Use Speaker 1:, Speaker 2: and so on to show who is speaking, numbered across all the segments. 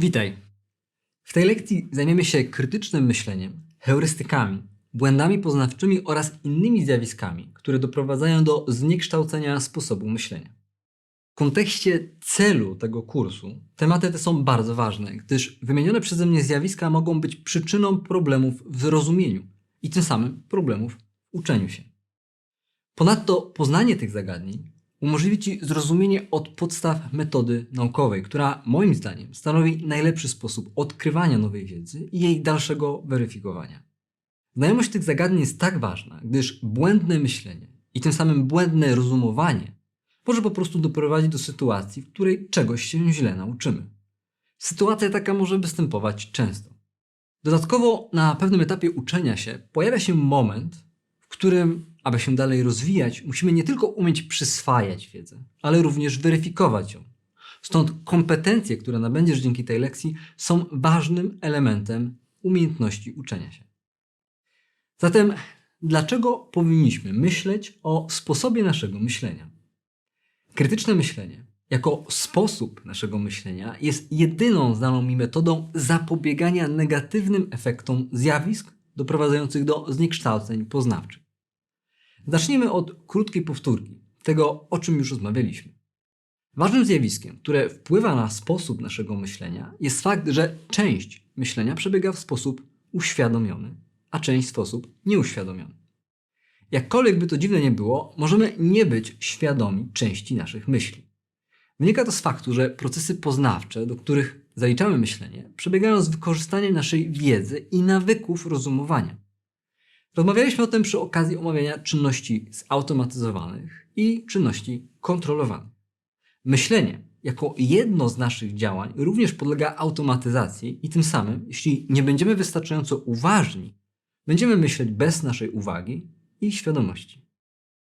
Speaker 1: Witaj. W tej lekcji zajmiemy się krytycznym myśleniem, heurystykami, błędami poznawczymi oraz innymi zjawiskami, które doprowadzają do zniekształcenia sposobu myślenia. W kontekście celu tego kursu tematy te są bardzo ważne, gdyż wymienione przeze mnie zjawiska mogą być przyczyną problemów w zrozumieniu i tym samym problemów w uczeniu się. Ponadto poznanie tych zagadnień umożliwi Ci zrozumienie od podstaw metody naukowej, która moim zdaniem stanowi najlepszy sposób odkrywania nowej wiedzy i jej dalszego weryfikowania. Znajomość tych zagadnień jest tak ważna, gdyż błędne myślenie i tym samym błędne rozumowanie może po prostu doprowadzić do sytuacji, w której czegoś się źle nauczymy. Sytuacja taka może występować często. Dodatkowo na pewnym etapie uczenia się pojawia się moment, w którym, aby się dalej rozwijać, musimy nie tylko umieć przyswajać wiedzę, ale również weryfikować ją. Stąd kompetencje, które nabędziesz dzięki tej lekcji, są ważnym elementem umiejętności uczenia się. Zatem, dlaczego powinniśmy myśleć o sposobie naszego myślenia? Krytyczne myślenie, jako sposób naszego myślenia, jest jedyną znaną mi metodą zapobiegania negatywnym efektom zjawisk doprowadzających do zniekształceń poznawczych. Zacznijmy od krótkiej powtórki tego, o czym już rozmawialiśmy. Ważnym zjawiskiem, które wpływa na sposób naszego myślenia, jest fakt, że część myślenia przebiega w sposób uświadomiony, a część w sposób nieuświadomiony. Jakkolwiek by to dziwne nie było, możemy nie być świadomi części naszych myśli. Wynika to z faktu, że procesy poznawcze, do których zaliczamy myślenie, przebiegają z wykorzystaniem naszej wiedzy i nawyków rozumowania. Rozmawialiśmy o tym przy okazji omawiania czynności zautomatyzowanych i czynności kontrolowanych. Myślenie, jako jedno z naszych działań, również podlega automatyzacji i tym samym, jeśli nie będziemy wystarczająco uważni, będziemy myśleć bez naszej uwagi i świadomości.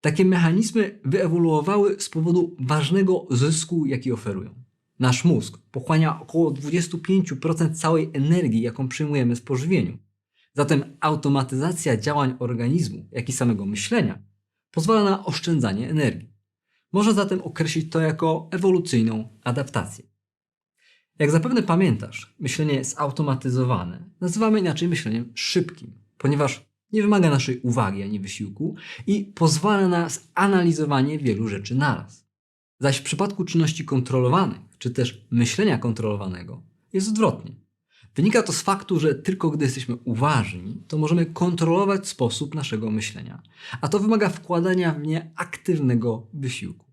Speaker 1: Takie mechanizmy wyewoluowały z powodu ważnego zysku, jaki oferują. Nasz mózg pochłania około 25% całej energii, jaką przyjmujemy w pożywieniu. Zatem automatyzacja działań organizmu, jak i samego myślenia, pozwala na oszczędzanie energii. Można zatem określić to jako ewolucyjną adaptację. Jak zapewne pamiętasz, myślenie zautomatyzowane nazywamy inaczej myśleniem szybkim, ponieważ nie wymaga naszej uwagi ani wysiłku i pozwala na zanalizowanie wielu rzeczy naraz. Zaś w przypadku czynności kontrolowanych, czy też myślenia kontrolowanego, jest odwrotnie. Wynika to z faktu, że tylko gdy jesteśmy uważni, to możemy kontrolować sposób naszego myślenia, a to wymaga wkładania w nie aktywnego wysiłku.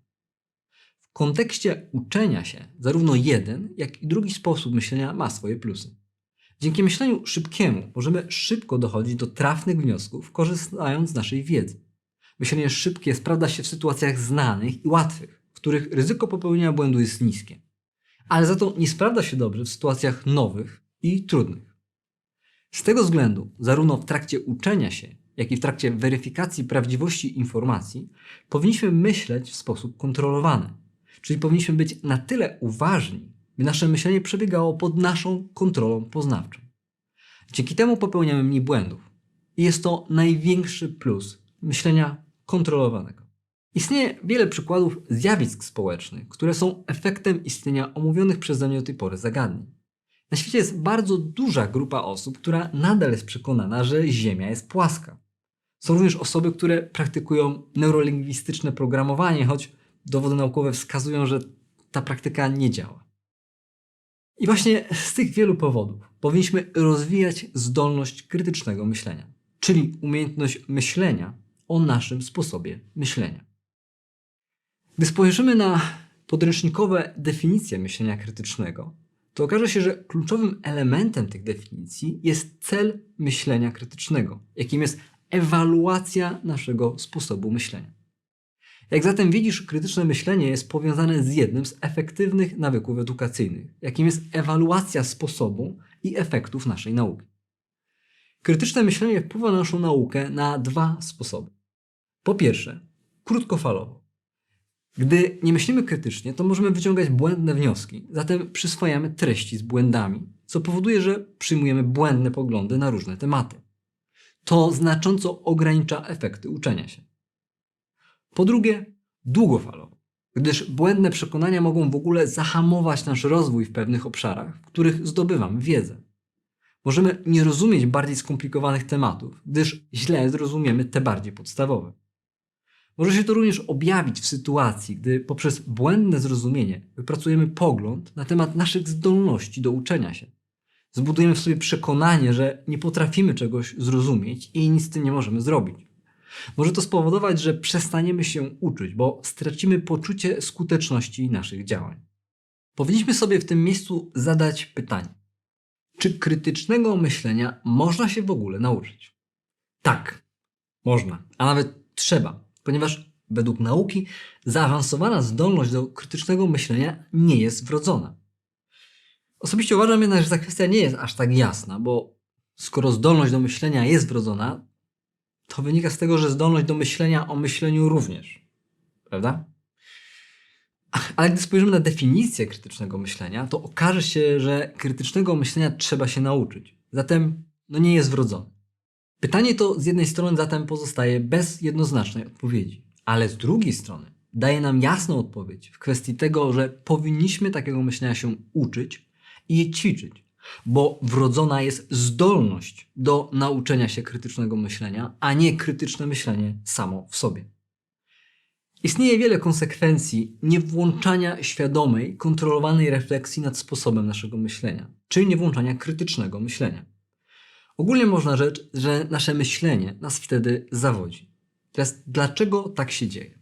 Speaker 1: W kontekście uczenia się, zarówno jeden, jak i drugi sposób myślenia ma swoje plusy. Dzięki myśleniu szybkiemu możemy szybko dochodzić do trafnych wniosków, korzystając z naszej wiedzy. Myślenie szybkie sprawdza się w sytuacjach znanych i łatwych, w których ryzyko popełnienia błędu jest niskie. Ale za to nie sprawdza się dobrze w sytuacjach nowych i trudnych. Z tego względu, zarówno w trakcie uczenia się, jak i w trakcie weryfikacji prawdziwości informacji, powinniśmy myśleć w sposób kontrolowany. Czyli powinniśmy być na tyle uważni, by nasze myślenie przebiegało pod naszą kontrolą poznawczą. Dzięki temu popełniamy mniej błędów. I jest to największy plus myślenia kontrolowanego. Istnieje wiele przykładów zjawisk społecznych, które są efektem istnienia omówionych przeze mnie do tej pory zagadnień. Na świecie jest bardzo duża grupa osób, która nadal jest przekonana, że Ziemia jest płaska. Są również osoby, które praktykują neurolingwistyczne programowanie, choć dowody naukowe wskazują, że ta praktyka nie działa. I właśnie z tych wielu powodów powinniśmy rozwijać zdolność krytycznego myślenia, czyli umiejętność myślenia o naszym sposobie myślenia. Gdy spojrzymy na podręcznikowe definicje myślenia krytycznego, to okaże się, że kluczowym elementem tych definicji jest cel myślenia krytycznego, jakim jest ewaluacja naszego sposobu myślenia. Jak zatem widzisz, krytyczne myślenie jest powiązane z jednym z efektywnych nawyków edukacyjnych, jakim jest ewaluacja sposobu i efektów naszej nauki. Krytyczne myślenie wpływa na naszą naukę na dwa sposoby. Po pierwsze, krótkofalowo. Gdy nie myślimy krytycznie, to możemy wyciągać błędne wnioski, zatem przyswajamy treści z błędami, co powoduje, że przyjmujemy błędne poglądy na różne tematy. To znacząco ogranicza efekty uczenia się. Po drugie, długofalowo. gdyż błędne przekonania mogą w ogóle zahamować nasz rozwój w pewnych obszarach, w których zdobywamy wiedzę. Możemy nie rozumieć bardziej skomplikowanych tematów, gdyż źle zrozumiemy te bardziej podstawowe. Może się to również objawić w sytuacji, gdy poprzez błędne zrozumienie wypracujemy pogląd na temat naszych zdolności do uczenia się. Zbudujemy w sobie przekonanie, że nie potrafimy czegoś zrozumieć i nic z tym nie możemy zrobić. Może to spowodować, że przestaniemy się uczyć, bo stracimy poczucie skuteczności naszych działań. Powinniśmy sobie w tym miejscu zadać pytanie: czy krytycznego myślenia można się w ogóle nauczyć? Tak, można, a nawet trzeba, ponieważ według nauki zaawansowana zdolność do krytycznego myślenia nie jest wrodzona. Osobiście uważam jednak, że ta kwestia nie jest aż tak jasna, bo skoro zdolność do myślenia jest wrodzona, to wynika z tego, że zdolność do myślenia o myśleniu również. Prawda? Ale gdy spojrzymy na definicję krytycznego myślenia, to okaże się, że krytycznego myślenia trzeba się nauczyć. Zatem no nie jest wrodzone. Pytanie to z jednej strony zatem pozostaje bez jednoznacznej odpowiedzi, ale z drugiej strony daje nam jasną odpowiedź w kwestii tego, że powinniśmy takiego myślenia się uczyć i je ćwiczyć, bo wrodzona jest zdolność do nauczenia się krytycznego myślenia, a nie krytyczne myślenie samo w sobie. Istnieje wiele konsekwencji niewłączania świadomej, kontrolowanej refleksji nad sposobem naszego myślenia, czyli niewłączania krytycznego myślenia. Ogólnie można rzecz, że nasze myślenie nas wtedy zawodzi. Teraz, dlaczego tak się dzieje?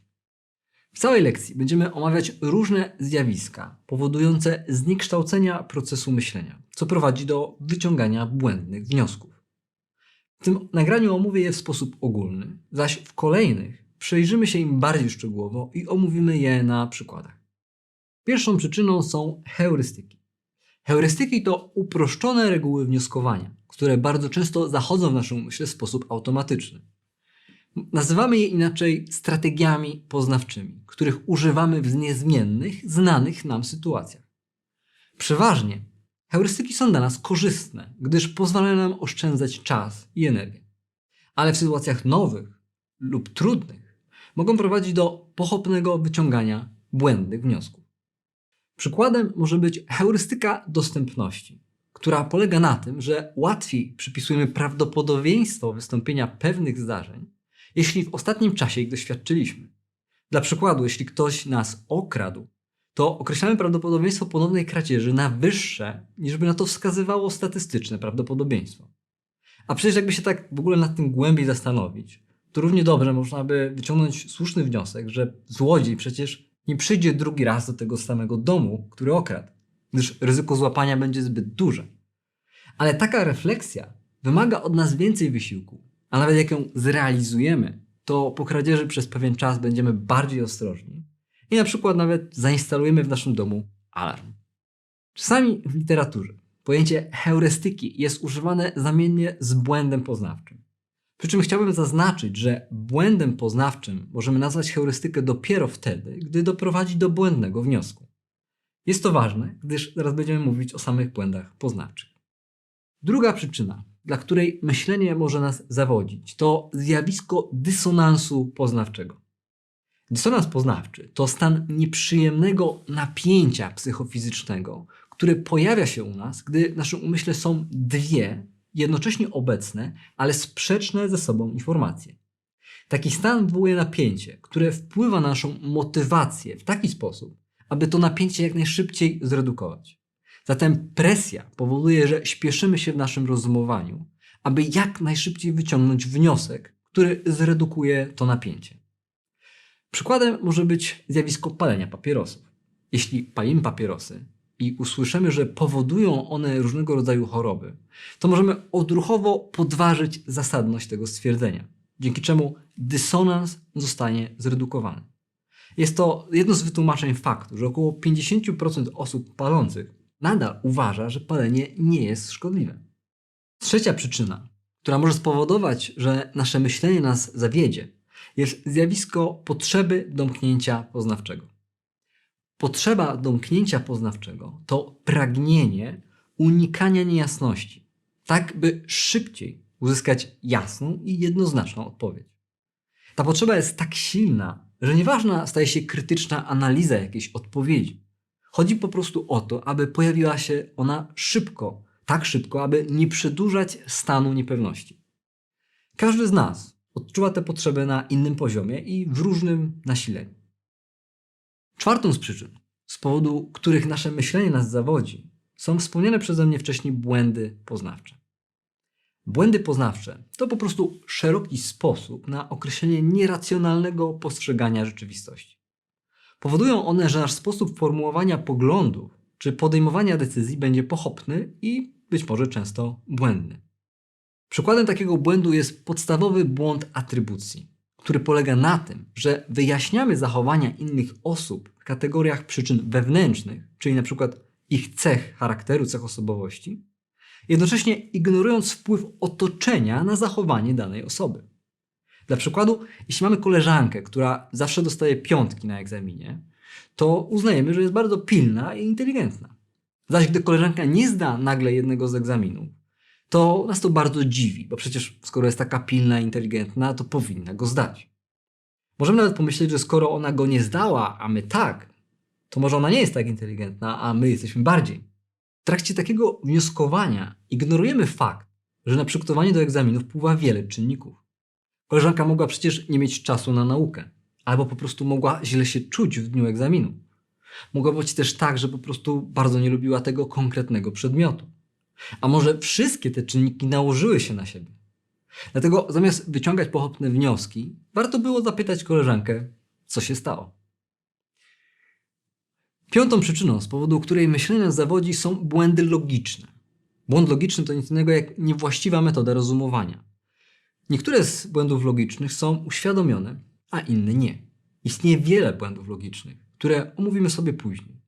Speaker 1: W całej lekcji będziemy omawiać różne zjawiska powodujące zniekształcenia procesu myślenia, co prowadzi do wyciągania błędnych wniosków. W tym nagraniu omówię je w sposób ogólny, zaś w kolejnych przyjrzymy się im bardziej szczegółowo i omówimy je na przykładach. Pierwszą przyczyną są heurystyki. Heurystyki to uproszczone reguły wnioskowania, które bardzo często zachodzą w naszą myśl w sposób automatyczny. Nazywamy je inaczej strategiami poznawczymi, których używamy w niezmiennych, znanych nam sytuacjach. Przeważnie heurystyki są dla nas korzystne, gdyż pozwalają nam oszczędzać czas i energię. Ale w sytuacjach nowych lub trudnych mogą prowadzić do pochopnego wyciągania błędnych wniosków. Przykładem może być heurystyka dostępności, która polega na tym, że łatwiej przypisujemy prawdopodobieństwo wystąpienia pewnych zdarzeń, jeśli w ostatnim czasie ich doświadczyliśmy. Dla przykładu, jeśli ktoś nas okradł, to określamy prawdopodobieństwo ponownej kradzieży na wyższe, niż by na to wskazywało statystyczne prawdopodobieństwo. A przecież jakby się tak w ogóle nad tym głębiej zastanowić, to równie dobrze można by wyciągnąć słuszny wniosek, że złodziej przecież nie przyjdzie drugi raz do tego samego domu, który okradł, gdyż ryzyko złapania będzie zbyt duże. Ale taka refleksja wymaga od nas więcej wysiłku, a nawet jak ją zrealizujemy, to po kradzieży przez pewien czas będziemy bardziej ostrożni i na przykład nawet zainstalujemy w naszym domu alarm. Czasami w literaturze pojęcie heurystyki jest używane zamiennie z błędem poznawczym. Przy czym chciałbym zaznaczyć, że błędem poznawczym możemy nazwać heurystykę dopiero wtedy, gdy doprowadzi do błędnego wniosku. Jest to ważne, gdyż zaraz będziemy mówić o samych błędach poznawczych. Druga przyczyna, dla której myślenie może nas zawodzić, to zjawisko dysonansu poznawczego. Dysonans poznawczy to stan nieprzyjemnego napięcia psychofizycznego, który pojawia się u nas, gdy w naszym umyśle są dwie jednocześnie obecne, ale sprzeczne ze sobą informacje. Taki stan wywołuje napięcie, które wpływa na naszą motywację w taki sposób, aby to napięcie jak najszybciej zredukować. Zatem presja powoduje, że śpieszymy się w naszym rozumowaniu, aby jak najszybciej wyciągnąć wniosek, który zredukuje to napięcie. Przykładem może być zjawisko palenia papierosów. Jeśli palimy papierosy i usłyszymy, że powodują one różnego rodzaju choroby, to możemy odruchowo podważyć zasadność tego stwierdzenia, dzięki czemu dysonans zostanie zredukowany. Jest to jedno z wytłumaczeń faktu, że około 50% osób palących nadal uważa, że palenie nie jest szkodliwe. Trzecia przyczyna, która może spowodować, że nasze myślenie nas zawiedzie, jest zjawisko potrzeby domknięcia poznawczego. Potrzeba domknięcia poznawczego to pragnienie unikania niejasności, tak by szybciej uzyskać jasną i jednoznaczną odpowiedź. Ta potrzeba jest tak silna, że nieważna staje się krytyczna analiza jakiejś odpowiedzi. Chodzi po prostu o to, aby pojawiła się ona szybko, tak szybko, aby nie przedłużać stanu niepewności. Każdy z nas odczuwa tę potrzebę na innym poziomie i w różnym nasileniu. Czwartą z przyczyn, z powodu których nasze myślenie nas zawodzi, są wspomniane przeze mnie wcześniej błędy poznawcze. Błędy poznawcze to po prostu szeroki sposób na określenie nieracjonalnego postrzegania rzeczywistości. Powodują one, że nasz sposób formułowania poglądów czy podejmowania decyzji będzie pochopny i być może często błędny. Przykładem takiego błędu jest podstawowy błąd atrybucji, który polega na tym, że wyjaśniamy zachowania innych osób w kategoriach przyczyn wewnętrznych, czyli przykład ich cech charakteru, cech osobowości, jednocześnie ignorując wpływ otoczenia na zachowanie danej osoby. Dla przykładu, jeśli mamy koleżankę, która zawsze dostaje piątki na egzaminie, to uznajemy, że jest bardzo pilna i inteligentna. Zaś gdy koleżanka nie zda nagle jednego z egzaminów, to nas to bardzo dziwi, bo przecież skoro jest taka pilna i inteligentna, to powinna go zdać. Możemy nawet pomyśleć, że skoro ona go nie zdała, a my tak, to może ona nie jest tak inteligentna, a my jesteśmy bardziej. W trakcie takiego wnioskowania ignorujemy fakt, że na przygotowanie do egzaminu wpływa wiele czynników. Koleżanka mogła przecież nie mieć czasu na naukę, albo po prostu mogła źle się czuć w dniu egzaminu. Mogło być też tak, że po prostu bardzo nie lubiła tego konkretnego przedmiotu. A może wszystkie te czynniki nałożyły się na siebie? Dlatego zamiast wyciągać pochopne wnioski, warto było zapytać koleżankę, co się stało. Piątą przyczyną, z powodu której myślenie zawodzi, są błędy logiczne. Błąd logiczny to nic innego jak niewłaściwa metoda rozumowania. Niektóre z błędów logicznych są uświadomione, a inne nie. Istnieje wiele błędów logicznych, które omówimy sobie później.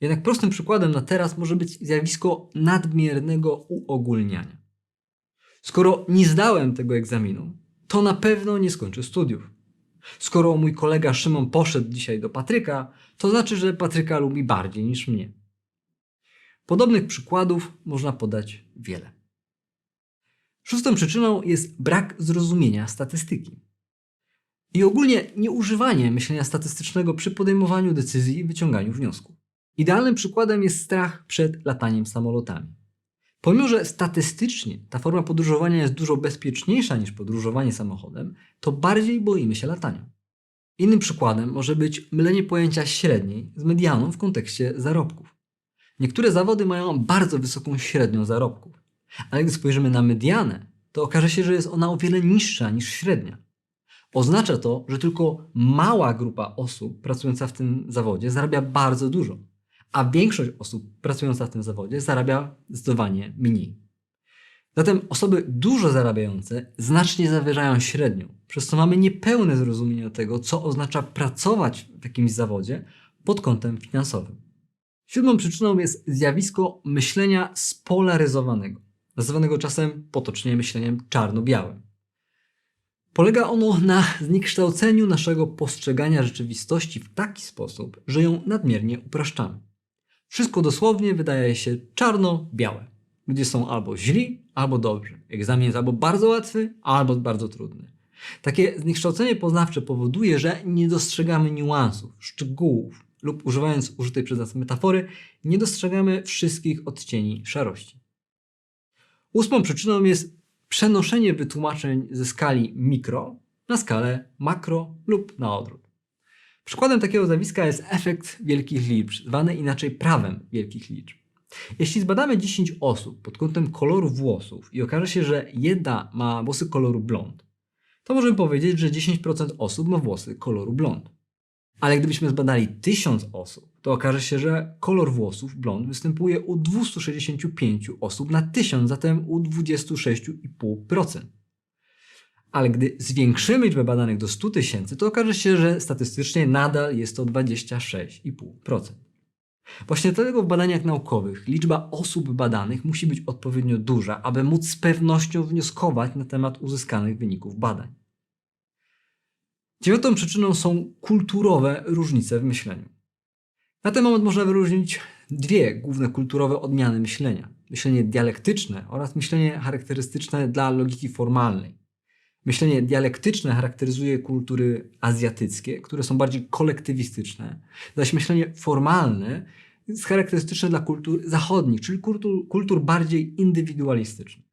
Speaker 1: Jednak prostym przykładem na teraz może być zjawisko nadmiernego uogólniania. Skoro nie zdałem tego egzaminu, to na pewno nie skończę studiów. Skoro mój kolega Szymon poszedł dzisiaj do Patryka, to znaczy, że Patryka lubi bardziej niż mnie. Podobnych przykładów można podać wiele. Szóstą przyczyną jest brak zrozumienia statystyki. I ogólnie nieużywanie myślenia statystycznego przy podejmowaniu decyzji i wyciąganiu wniosków. Idealnym przykładem jest strach przed lataniem samolotami. Pomimo, że statystycznie ta forma podróżowania jest dużo bezpieczniejsza niż podróżowanie samochodem, to bardziej boimy się latania. Innym przykładem może być mylenie pojęcia średniej z medianą w kontekście zarobków. Niektóre zawody mają bardzo wysoką średnią zarobków, ale gdy spojrzymy na medianę, to okaże się, że jest ona o wiele niższa niż średnia. Oznacza to, że tylko mała grupa osób pracująca w tym zawodzie zarabia bardzo dużo, a większość osób pracująca w tym zawodzie zarabia zdecydowanie mniej. Zatem osoby dużo zarabiające znacznie zawyżają średnią, przez co mamy niepełne zrozumienie tego, co oznacza pracować w jakimś zawodzie pod kątem finansowym. Siódmą przyczyną jest zjawisko myślenia spolaryzowanego, nazywanego czasem potocznie myśleniem czarno-białym. Polega ono na zniekształceniu naszego postrzegania rzeczywistości w taki sposób, że ją nadmiernie upraszczamy. Wszystko dosłownie wydaje się czarno-białe, gdzie są albo źli, albo dobrzy. Egzamin jest albo bardzo łatwy, albo bardzo trudny. Takie zniekształcenie poznawcze powoduje, że nie dostrzegamy niuansów, szczegółów lub używając użytej przez nas metafory, nie dostrzegamy wszystkich odcieni szarości. Ósmą przyczyną jest przenoszenie wytłumaczeń ze skali mikro na skalę makro lub na odwrót. Przykładem takiego zjawiska jest efekt wielkich liczb, zwany inaczej prawem wielkich liczb. Jeśli zbadamy 10 osób pod kątem koloru włosów i okaże się, że jedna ma włosy koloru blond, to możemy powiedzieć, że 10% osób ma włosy koloru blond. Ale gdybyśmy zbadali 1000 osób, to okaże się, że kolor włosów blond występuje u 265 osób na 1000, zatem u 26,5%. Ale gdy zwiększymy liczbę badanych do 100 tysięcy, to okaże się, że statystycznie nadal jest to 26,5%. Właśnie dlatego w badaniach naukowych liczba osób badanych musi być odpowiednio duża, aby móc z pewnością wnioskować na temat uzyskanych wyników badań. Dziewiątą przyczyną są kulturowe różnice w myśleniu. Na ten moment można wyróżnić dwie główne kulturowe odmiany myślenia: myślenie dialektyczne oraz myślenie charakterystyczne dla logiki formalnej. Myślenie dialektyczne charakteryzuje kultury azjatyckie, które są bardziej kolektywistyczne, zaś myślenie formalne jest charakterystyczne dla kultur zachodnich, czyli kultur, kultur bardziej indywidualistycznych.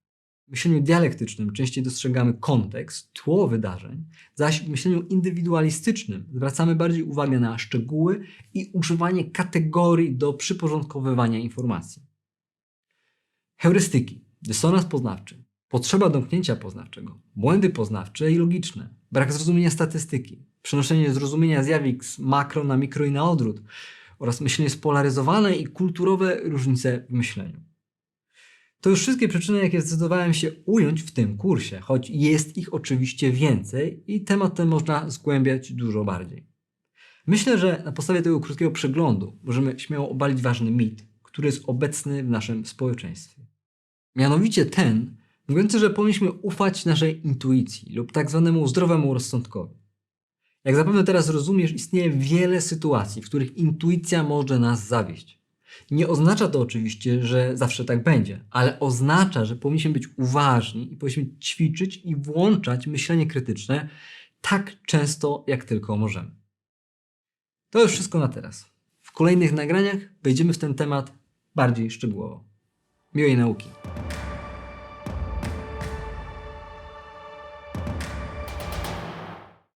Speaker 1: W myśleniu dialektycznym częściej dostrzegamy kontekst, tło wydarzeń, zaś w myśleniu indywidualistycznym zwracamy bardziej uwagę na szczegóły i używanie kategorii do przyporządkowywania informacji. Heurystyki, dysonans poznawczy, potrzeba domknięcia poznawczego, błędy poznawcze i logiczne, brak zrozumienia statystyki, przenoszenie zrozumienia zjawisk makro na mikro i na odwrót oraz myślenie spolaryzowane i kulturowe różnice w myśleniu. To już wszystkie przyczyny, jakie zdecydowałem się ująć w tym kursie, choć jest ich oczywiście więcej i temat ten można zgłębiać dużo bardziej. Myślę, że na podstawie tego krótkiego przeglądu możemy śmiało obalić ważny mit, który jest obecny w naszym społeczeństwie. Mianowicie ten, mówiący, że powinniśmy ufać naszej intuicji lub tak zwanemu zdrowemu rozsądkowi. Jak zapewne teraz rozumiesz, istnieje wiele sytuacji, w których intuicja może nas zawieść. Nie oznacza to oczywiście, że zawsze tak będzie, ale oznacza, że powinniśmy być uważni i powinniśmy ćwiczyć i włączać myślenie krytyczne tak często, jak tylko możemy. To już wszystko na teraz. W kolejnych nagraniach wejdziemy w ten temat bardziej szczegółowo. Miłej nauki.